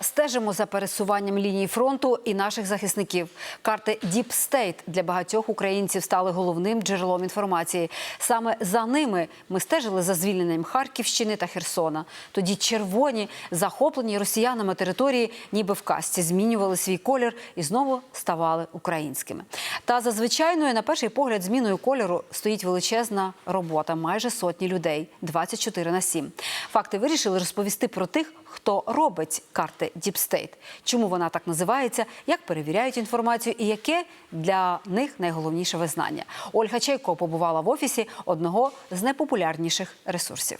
Стежимо за пересуванням лінії фронту і наших захисників. Карти Deep State для багатьох українців стали головним джерелом інформації. Саме за ними ми стежили за звільненням Харківщини та Херсона. Тоді червоні, захоплені росіянами території, ніби в казці, змінювали свій колір і знову ставали українськими. Та за звичайною, на перший погляд, зміною кольору стоїть величезна робота майже сотні людей 24 на 7. Факти вирішили розповісти про тих, хто робить карти State, чому вона так називається, як перевіряють інформацію і яке для них найголовніше визнання. Ольга Чайко побувала в офісі одного з найпопулярніших ресурсів.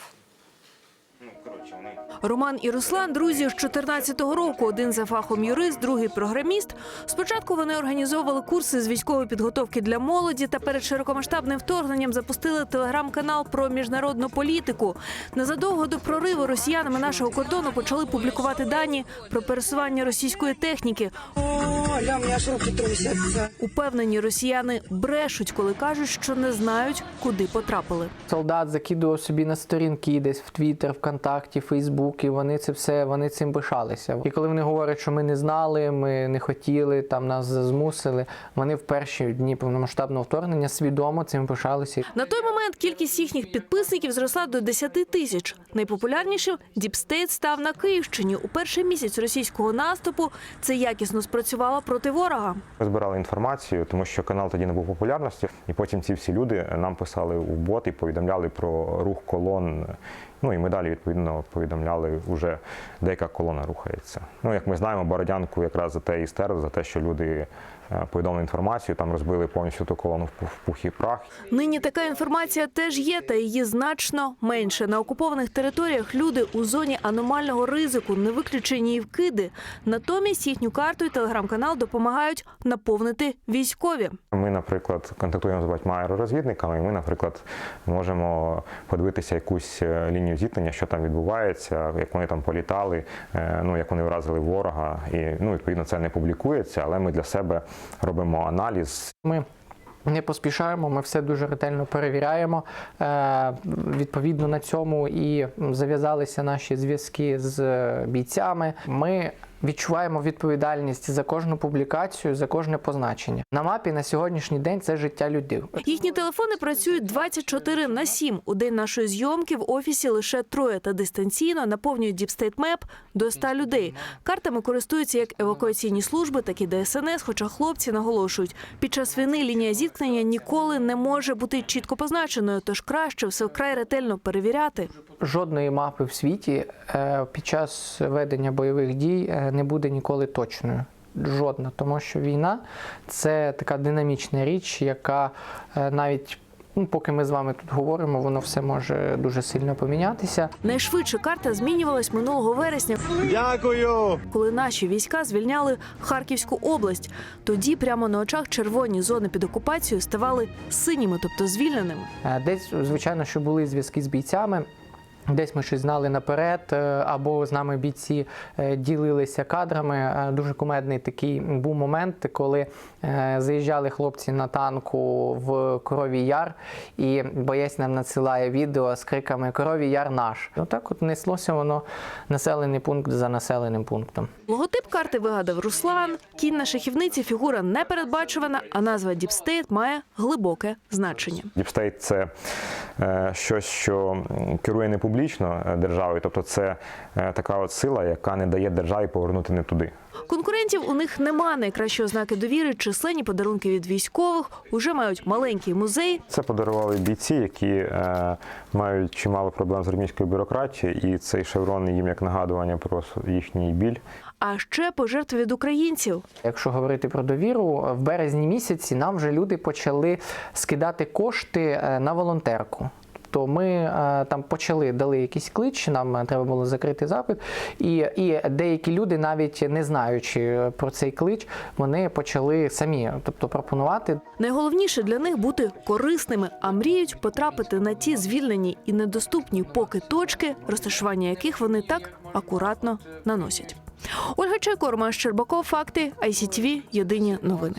Роман і Руслан друзі з 14-го року. Один за фахом юрист, другий програміст. Спочатку вони організовували курси з військової підготовки для молоді та перед широкомасштабним вторгненням запустили телеграм-канал про міжнародну політику. Незадовго до прориву росіянами нашого кордону почали публікувати дані про пересування російської техніки. Оля, аж руки трусятся. Упевнені росіяни брешуть, коли кажуть, що не знають, куди потрапили. Солдат закидував собі на сторінки десь в Твіттер, ВКонтакті, Фейсбук, і вони це все вони цим пишалися. І коли вони говорять, що ми не знали, ми не хотіли, там нас змусили. Вони в перші дні повномасштабного вторгнення свідомо цим пишалися. На той момент кількість їхніх підписників зросла до 10 тисяч. Найпопулярнішим Діпстейт став на Київщині. У перший місяць російського наступу це якісно спрацювало проти ворога. Ми збирали інформацію, тому що канал тоді не був популярності, і потім ці всі люди нам писали у бот і повідомляли про рух колон. Ну і ми далі відповідно повідомляли вже деяка колона рухається. Ну як ми знаємо, Бородянку якраз за те і стерли, за те, що люди повідомили інформацію, там розбили повністю ту колону в пух- і прах. Нині така інформація теж є, та її значно менше. На окупованих територіях люди у зоні аномального ризику не виключені і вкиди. Натомість їхню карту і телеграм-канал допомагають наповнити військові. Ми, наприклад, контактуємо з багатьма аеророзвідниками, і ми, наприклад, можемо подивитися якусь е, лінію зіткнення, що там відбувається, як вони там політали, е, ну як вони вразили ворога. І ну, відповідно це не публікується, але ми для себе робимо аналіз. Ми не поспішаємо, ми все дуже ретельно перевіряємо. Е, Відповідно на цьому і зав'язалися наші зв'язки з бійцями. Ми відчуваємо відповідальність за кожну публікацію, за кожне позначення. На мапі на сьогоднішній день це життя людей. Їхні телефони працюють 24 на 7. У день нашої зйомки в офісі лише троє та дистанційно наповнюють Діпстейт Меп до 100 людей. Картами користуються як евакуаційні служби, так і ДСНС. Хоча хлопці наголошують, під час війни лінія зіткнення ніколи не може бути чітко позначеною, тож краще все вкрай ретельно перевіряти. Жодної мапи в світі е, під час ведення бойових дій е, не буде ніколи точною. Жодна, тому що війна це така динамічна річ, яка е, навіть ну, поки ми з вами тут говоримо, воно все може дуже сильно помінятися. Найшвидше карта змінювалась минулого вересня, Дякую. коли наші війська звільняли Харківську область. Тоді прямо на очах червоні зони під окупацією ставали синіми, тобто звільненими. Е, Десь, звичайно, що були зв'язки з бійцями. Десь ми щось знали наперед, е, або з нами бійці е, ділилися кадрами. Е, Дуже кумедний такий був момент, коли заїжджали хлопці на танку в Коровій Яр, і боєць нам надсилає відео з криками Коровій Яр наш. Отак от неслося воно населений пункт за населеним пунктом. Логотип карти вигадав Руслан. Кінь на шахівниці фігура не передбачувана, а назва Діпстейт має глибоке значення. Діпстейт це е, щось, що керує не публічно е, державою, тобто це е, така от сила, яка не дає державі повернути не туди. Конкурентів у них нема. Найкращі ознаки довіри, численні подарунки від військових, уже мають маленький музей. Це подарували бійці, які е, мають чимало проблем з армійською бюрократією, і цей шеврон їм як нагадування про їхній біль. А ще пожертви від українців. Якщо говорити про довіру, в березні місяці нам вже люди почали скидати кошти е, на волонтерку. Тобто ми е, там почали дали якийсь клич, нам е, треба було закрити запит, і, і деякі люди, навіть не знаючи про цей клич, вони почали самі, тобто пропонувати. Найголовніше для них бути корисними, а мріють потрапити на ті звільнені і недоступні поки точки, розташування яких вони так акуратно наносять. Ольга Чайко, Роман Щербаков, факти ICTV, Єдині новини.